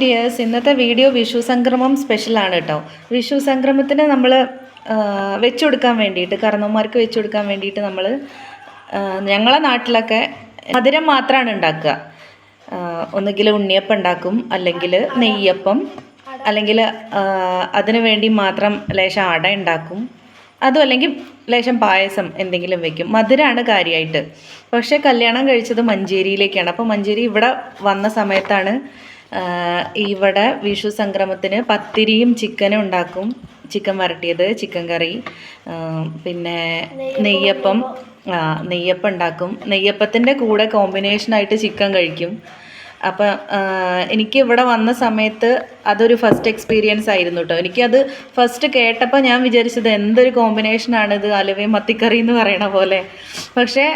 Dears ഇന്നത്തെ video Vishu സംക്രമം സ്പെഷ്യലാണ് കേട്ടോ വിഷു സംക്രമത്തിന് നമ്മൾ വെച്ചു കൊടുക്കാൻ വേണ്ടിയിട്ട് കർണവന്മാർക്ക് വെച്ചു കൊടുക്കാൻ വേണ്ടിയിട്ട് നമ്മൾ ഞങ്ങളെ നാട്ടിലൊക്കെ മധുരം മാത്രമാണ് ഉണ്ടാക്കുക. ഒന്നുകിൽ ഉണ്ണിയപ്പം ഉണ്ടാക്കും അല്ലെങ്കിൽ നെയ്യപ്പം അല്ലെങ്കിൽ അതിനു വേണ്ടി മാത്രം ലേശം അട ഉണ്ടാക്കും. അതും അല്ലെങ്കിൽ ലേശം പായസം എന്തെങ്കിലും വെക്കും. മധുരമാണ് കാര്യമായിട്ട് പക്ഷേ കല്യാണം കഴിച്ചത് മഞ്ചേരിയിലേക്കാണ്. അപ്പോൾ മഞ്ചേരി ഇവിടെ വന്ന സമയത്താണ് ഇവിടെ വിഷു സംക്രമത്തിന് പത്തിരിയും ചിക്കനും ഉണ്ടാക്കും. ചിക്കൻ വരട്ടിയത് ചിക്കൻ കറി. പിന്നെ നെയ്യപ്പം. നെയ്യപ്പം ഉണ്ടാക്കും. നെയ്യപ്പത്തിന്റെ കൂടെ കോമ്പിനേഷനായിട്ട് ചിക്കൻ കഴിക്കും. അപ്പം എനിക്ക് ഇവിടെ വന്ന സമയത്ത് അതൊരു ഫസ്റ്റ് എക്സ്പീരിയൻസ് ആയിരുന്നു കേട്ടോ എനിക്കത് ഫസ്റ്റ് കേട്ടപ്പോൾ ഞാൻ വിചാരിച്ചത് എന്തൊരു കോമ്പിനേഷനാണിത് അലുവയും മത്തിക്കറി എന്ന് പറയണ പോലെ. പക്ഷേ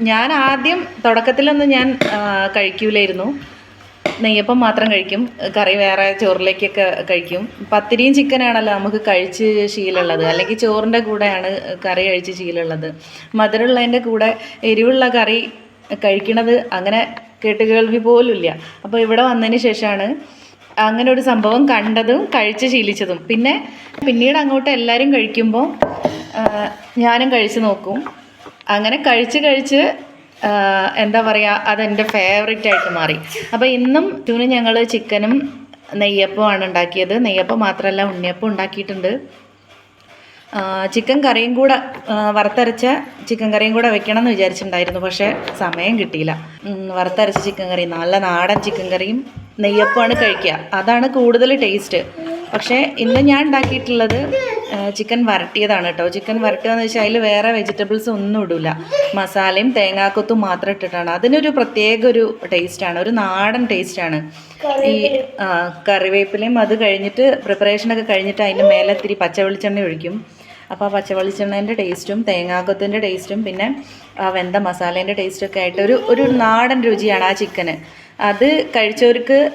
ഞാൻ ആദ്യം തുടക്കത്തിലൊന്നും ഞാൻ കഴിക്കൂലായിരുന്നു. നെയ്യപ്പം മാത്രം കഴിക്കും. കറി വേറെ ചോറിലേക്കൊക്കെ കഴിക്കും. പത്തിരിയും ചിക്കനാണല്ലോ നമുക്ക് കഴിച്ച് ശീലമുള്ളത്. അല്ലെങ്കിൽ ചോറിന്റെ കൂടെയാണ് കറി കഴിച്ച് ശീലമുള്ളത്. മധുരമുള്ളതിന്റെ കൂടെ എരിവുള്ള കറി കഴിക്കണത് അങ്ങനെ കേട്ടുകേൾവി പോലും ഇല്ല അപ്പോൾ ഇവിടെ വന്നതിന് ശേഷമാണ് അങ്ങനെ ഒരു സംഭവം കണ്ടതും കഴിച്ച് ശീലിച്ചതും. പിന്നെ പിന്നീട് അങ്ങോട്ട് എല്ലാവരും കഴിക്കുമ്പോൾ ഞാനും കഴിച്ച് നോക്കും. അങ്ങനെ കഴിച്ച് കഴിച്ച് എന്താ പറയുക അതെന്റെ ഫേവറേറ്റ് ആയിട്ട് മാറി. അപ്പോൾ ഇന്നും ഇതിന് ഞങ്ങൾ ചിക്കനും നെയ്യപ്പമാണ് ഉണ്ടാക്കിയത്. നെയ്യപ്പം മാത്രമല്ല ഉണ്ണിയപ്പം ഉണ്ടാക്കിയിട്ടുണ്ട്. ചിക്കൻ കറിയും കൂടെ വറുത്തരച്ച ചിക്കൻ കറിയും കൂടെ വെക്കണം എന്ന് വിചാരിച്ചിട്ടുണ്ടായിരുന്നു പക്ഷേ സമയം കിട്ടിയില്ല. വറുത്തരച്ച ചിക്കൻ കറി നല്ല നാടൻ ചിക്കൻ കറിയും നെയ്യപ്പമാണ് കഴിക്കുക. അതാണ് കൂടുതൽ ടേസ്റ്റ് പക്ഷേ ഇന്ന് ഞാൻ ഉണ്ടാക്കിയിട്ടുള്ളത് ചിക്കൻ വരട്ടിയതാണ് കേട്ടോ. ചിക്കൻ വരട്ടിയതെന്ന് വെച്ചാൽ അതിൽ വേറെ വെജിറ്റബിൾസ് ഒന്നും ഇടില്ല മസാലയും തേങ്ങാക്കൊത്തും മാത്രം ഇട്ടിട്ടാണ്. അതിനൊരു പ്രത്യേക ഒരു ടേസ്റ്റാണ്. ഒരു നാടൻ ടേസ്റ്റാണ്. ഈ കറിവേപ്പിലയും അത് കഴിഞ്ഞിട്ട് പ്രിപ്പറേഷനൊക്കെ കഴിഞ്ഞിട്ട് അതിന്റെ മേലെ ഇത്തിരി പച്ച വെളിച്ചെണ്ണ ഒഴിക്കും. അപ്പോൾ ആ പച്ച വെളിച്ചെണ്ണേന്റെ ടേസ്റ്റും തേങ്ങാക്കൊത്തിന്റെ ടേസ്റ്റും പിന്നെ ആ വെന്ത മസാലേന്റെ ടേസ്റ്റൊക്കെ ആയിട്ട് ഒരു ഒരു നാടൻ രുചിയാണ് ആ ചിക്കന്. അത് കഴിച്ചവർക്ക്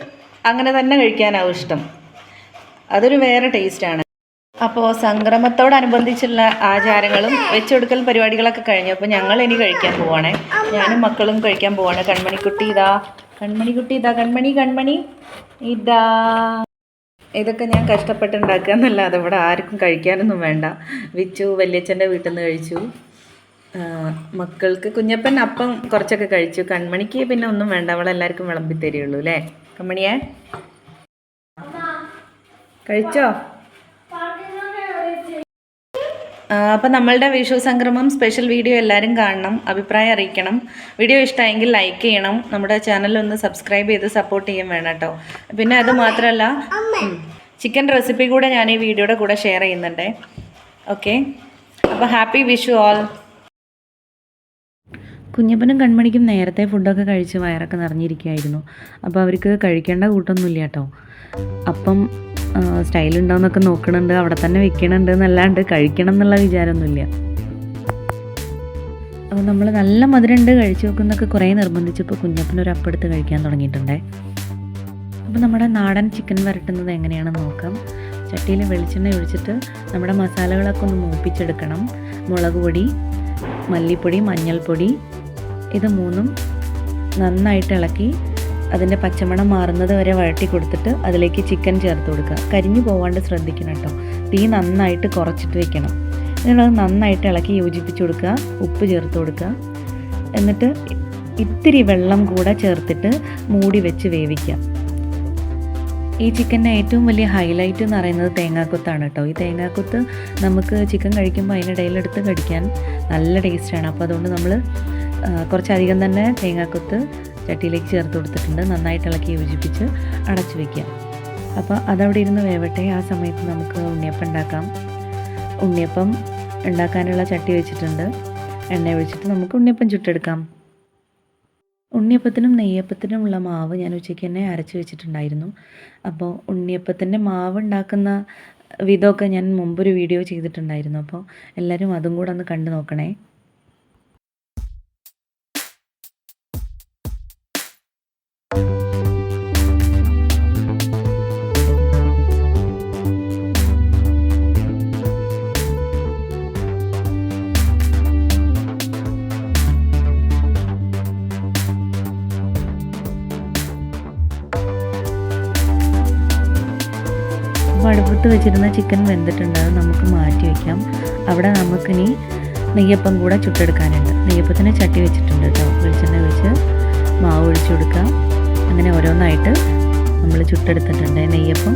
അങ്ങനെ തന്നെ കഴിക്കാനാവും ഇഷ്ടം. അതൊരു വേറെ ടേസ്റ്റാണ്. അപ്പോൾ സംക്രമത്തോടനുബന്ധിച്ചുള്ള ആചാരങ്ങളും വെച്ചുകൊടുക്കൽ പരിപാടികളൊക്കെ കഴിഞ്ഞു. അപ്പോൾ ഞങ്ങൾ ഇനി കഴിക്കാൻ പോവാണേ. ഞാനും മക്കളും കഴിക്കാൻ പോവാണ്. കൺമണിക്കുട്ടി ഇതാ. കൺമണിക്കുട്ടി ഇതാ. കൺമണി കൺമണി. ഇതാ. ഇതൊക്കെ ഞാൻ കഷ്ടപ്പെട്ടുണ്ടാക്കുക എന്നല്ലാതെ ഇവിടെ ആർക്കും കഴിക്കാനൊന്നും വേണ്ട. വിച്ചു വല്യച്ഛന്റെ വീട്ടിൽ നിന്ന് കഴിച്ചു മക്കൾക്ക് കുഞ്ഞപ്പൻ അപ്പം കുറച്ചൊക്കെ കഴിച്ചു. കൺമണിക്ക് പിന്നെ ഒന്നും വേണ്ട. അവളെല്ലാവർക്കും വിളമ്പി തരികയുള്ളൂ അല്ലേ? കൺമണിയെ? കഴിച്ചോ? അപ്പം നമ്മളുടെ വിഷു സംക്രമം സ്പെഷ്യൽ വീഡിയോ എല്ലാവരും കാണണം അഭിപ്രായം അറിയിക്കണം. വീഡിയോ ഇഷ്ടമായെങ്കിൽ ലൈക്ക് ചെയ്യണം. നമ്മുടെ ചാനൽ ഒന്ന് സബ്സ്ക്രൈബ് ചെയ്ത് സപ്പോർട്ട് ചെയ്യാൻ വേണം കേട്ടോ. പിന്നെ അത് മാത്രമല്ല ചിക്കൻ റെസിപ്പി കൂടെ ഞാൻ ഈ വീഡിയോയുടെ കൂടെ ഷെയർ ചെയ്യുന്നുണ്ട്. ഓക്കെ അപ്പോൾ ഹാപ്പി വിഷു ഓൾ കുഞ്ഞപ്പനും കൺമണിക്കും നേരത്തെ ഫുഡൊക്കെ കഴിച്ച് വയറൊക്കെ നിറഞ്ഞിരിക്കുകയായിരുന്നു. അപ്പോൾ അവർക്ക് കഴിക്കേണ്ട കൂട്ടൊന്നുമില്ല കേട്ടോ. അപ്പം സ്റ്റൈൽ ഉണ്ടോയെന്നൊക്കെ നോക്കണുണ്ട് അവിടെ തന്നെ വെക്കണുണ്ട് എന്നല്ലാണ്ട് കഴിക്കണം എന്നുള്ള വിചാരമൊന്നുമില്ല. അപ്പോൾ നമ്മൾ നല്ല മധുരമുണ്ട് കഴിച്ചു നോക്കുന്നൊക്കെ കുറേ നിർബന്ധിച്ചപ്പോൾ കുഞ്ഞപ്പനൊരു അപ്പെടുത്ത് കഴിക്കാൻ തുടങ്ങിയിട്ടുണ്ടേ. അപ്പോൾ നമ്മുടെ നാടൻ ചിക്കൻ വരട്ടുന്നത് എങ്ങനെയാണെന്ന് നോക്കാം. ചട്ടിയിൽ വെളിച്ചെണ്ണ ഒഴിച്ചിട്ട് നമ്മുടെ മസാലകളൊക്കെ ഒന്ന് മൂപ്പിച്ചെടുക്കണം. മുളക് പൊടി മല്ലിപ്പൊടി മഞ്ഞൾപ്പൊടി ഇത് മൂന്നും നന്നായിട്ട് ഇളക്കി അതിന്റെ പച്ചമണം മാറുന്നത് വരെ വഴട്ടി കൊടുത്തിട്ട് അതിലേക്ക് ചിക്കൻ ചേർത്ത് കൊടുക്കുക. കരിഞ്ഞു പോവാണ്ട് ശ്രദ്ധിക്കണം കേട്ടോ. തീ നന്നായിട്ട് കുറച്ചിട്ട് വെക്കണം. എന്നിട്ട് നന്നായിട്ട് ഇളക്കി യോജിപ്പിച്ച് കൊടുക്കുക. ഉപ്പ് ചേർത്ത് കൊടുക്കുക. എന്നിട്ട് ഇത്തിരി വെള്ളം കൂടെ ചേർത്തിട്ട് മൂടി വെച്ച് വേവിക്കുക. ഈ ചിക്കന്റെ ഏറ്റവും വലിയ ഹൈലൈറ്റ് എന്ന് പറയുന്നത് തേങ്ങാക്കൊത്താണ് കേട്ടോ. ഈ തേങ്ങാക്കൊത്ത് നമുക്ക് ചിക്കൻ കഴിക്കുമ്പോൾ അതിനിടയിലെടുത്ത് കടിക്കാൻ നല്ല ടേസ്റ്റാണ് അപ്പോൾ അതുകൊണ്ട് നമ്മൾ കുറച്ചധികം തന്നെ തേങ്ങാക്കൊത്ത് ചട്ടിയിലേക്ക് ചേർത്ത് കൊടുത്തിട്ടുണ്ട്. നന്നായിട്ട് ഇളക്കി യോജിപ്പിച്ച് അടച്ചു വയ്ക്കുക അപ്പോൾ അതവിടെ ഇരുന്ന് വേവട്ടെ. ആ സമയത്ത് നമുക്ക് ഉണ്ണിയപ്പം ഉണ്ടാക്കാം. ഉണ്ണിയപ്പം ഉണ്ടാക്കാനുള്ള ചട്ടി വെച്ചിട്ടുണ്ട്. എണ്ണ ഒഴിച്ചിട്ട് നമുക്ക് ഉണ്ണിയപ്പം ചുട്ടെടുക്കാം. ഉണ്ണിയപ്പത്തിനും നെയ്യപ്പത്തിനുമുള്ള മാവ് ഞാൻ ഉച്ചയ്ക്ക് തന്നെ അരച്ച് വെച്ചിട്ടുണ്ടായിരുന്നു. അപ്പോൾ ഉണ്ണിയപ്പത്തിന്റെ മാവ് ഉണ്ടാക്കുന്ന വിധമൊക്കെ ഞാൻ മുമ്പൊരു വീഡിയോ ചെയ്തിട്ടുണ്ടായിരുന്നു. അപ്പോൾ എല്ലാവരും അതും കൂടെ ഒന്ന് കണ്ടു നോക്കണേ. അപ്പോൾ വെച്ചിരുന്ന ചിക്കൻ വെന്തിട്ടുണ്ട്. അത് നമുക്ക് മാറ്റി വയ്ക്കാം അവിടെ നമുക്കിനി നെയ്യപ്പം കൂടെ ചുട്ടെടുക്കാനുണ്ട്. നെയ്യപ്പത്തിന് ചട്ടി വെച്ചിട്ടുണ്ട് കേട്ടോ. വെളിച്ചെണ്ണ വെച്ച് മാവ് ഒഴിച്ചു കൊടുക്കാം. അങ്ങനെ ഓരോന്നായിട്ട് നമ്മൾ ചുട്ടെടുത്തിട്ടുണ്ട് നെയ്യപ്പം.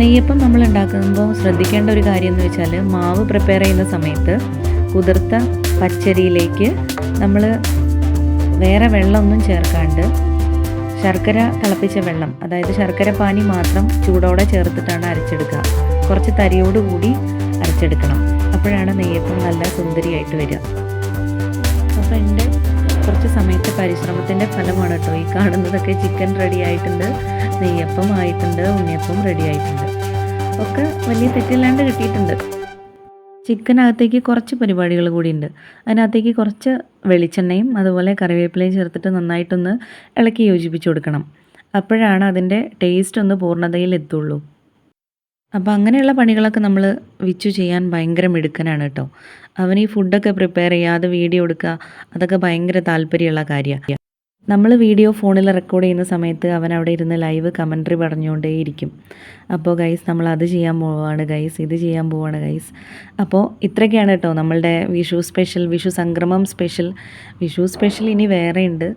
നെയ്യപ്പം നമ്മൾ ഉണ്ടാക്കുമ്പോൾ ശ്രദ്ധിക്കേണ്ട ഒരു കാര്യം എന്ന് വെച്ചാൽ മാവ് പ്രിപ്പയർ ചെയ്യുന്ന സമയത്ത് കുതിർത്ത പച്ചരിയിലേക്ക് നമ്മൾ വേറെ വെള്ളമൊന്നും ചേർക്കാണ്ട് ശർക്കര തിളപ്പിച്ച വെള്ളം അതായത് ശർക്കര പാനി മാത്രം ചൂടോടെ ചേർത്തിട്ടാണ് അരച്ചെടുക്കുക. കുറച്ച് തരിയോടുകൂടി അരച്ചെടുക്കണം. അപ്പോഴാണ് നെയ്യപ്പം നല്ല സുന്ദരിയായിട്ട് വരിക. അപ്പോൾ എന്റെ കുറച്ച് സമയത്തെ പരിശ്രമത്തിന്റെ ഫലമാണ് കേട്ടോ. ഈ കാണുന്നതൊക്കെ ചിക്കൻ റെഡി ആയിട്ടുണ്ട് നെയ്യപ്പം ആയിട്ടുണ്ട് ഉണ്ണിയപ്പം റെഡി ആയിട്ടുണ്ട്. ഒക്കെ വലിയ തെറ്റില്ലാണ്ട് കിട്ടിയിട്ടുണ്ട്. ചിക്കനകത്തേക്ക് കുറച്ച് പരിപാടികൾ കൂടിയുണ്ട്. അതിനകത്തേക്ക് കുറച്ച് വെളിച്ചെണ്ണയും അതുപോലെ കറിവേപ്പിലയും ചേർത്തിട്ട് നന്നായിട്ടൊന്ന് ഇളക്കി യോജിപ്പിച്ച് കൊടുക്കണം. അപ്പോഴാണ് അതിന്റെ ടേസ്റ്റ് ഒന്ന് പൂർണതയിൽ എത്തുള്ളൂ. അപ്പോൾ അങ്ങനെയുള്ള പണികളൊക്കെ നമ്മൾ വിച്ചു ചെയ്യാൻ ഭയങ്കര മിടുക്കനാണ് കേട്ടോ. അവൻ ഈ ഫുഡൊക്കെ പ്രിപ്പയർ ചെയ്യുക അത് വീഡിയോ എടുക്കുക അതൊക്കെ ഭയങ്കര താല്പര്യമുള്ള കാര്യമാണ്. നമ്മൾ വീഡിയോ ഫോണിൽ റെക്കോർഡ് ചെയ്യുന്ന സമയത്ത് അവൻ അവിടെ ഇരുന്ന് ലൈവ് കമൻട്രി പറഞ്ഞുകൊണ്ടേയിരിക്കും അപ്പോൾ ഗൈസ് നമ്മൾ അത് ചെയ്യാൻ പോവാണ് ഗൈസ് ഇത് ചെയ്യാൻ പോവാണ് ഗൈസ് അപ്പോൾ ഇത്രയൊക്കെയാണ് കേട്ടോ നമ്മളുടെ വിഷു സ്പെഷ്യൽ വിഷു സംക്രമം സ്പെഷ്യൽ വിഷു സ്പെഷ്യൽ ഇനി വേറെ ഉണ്ട്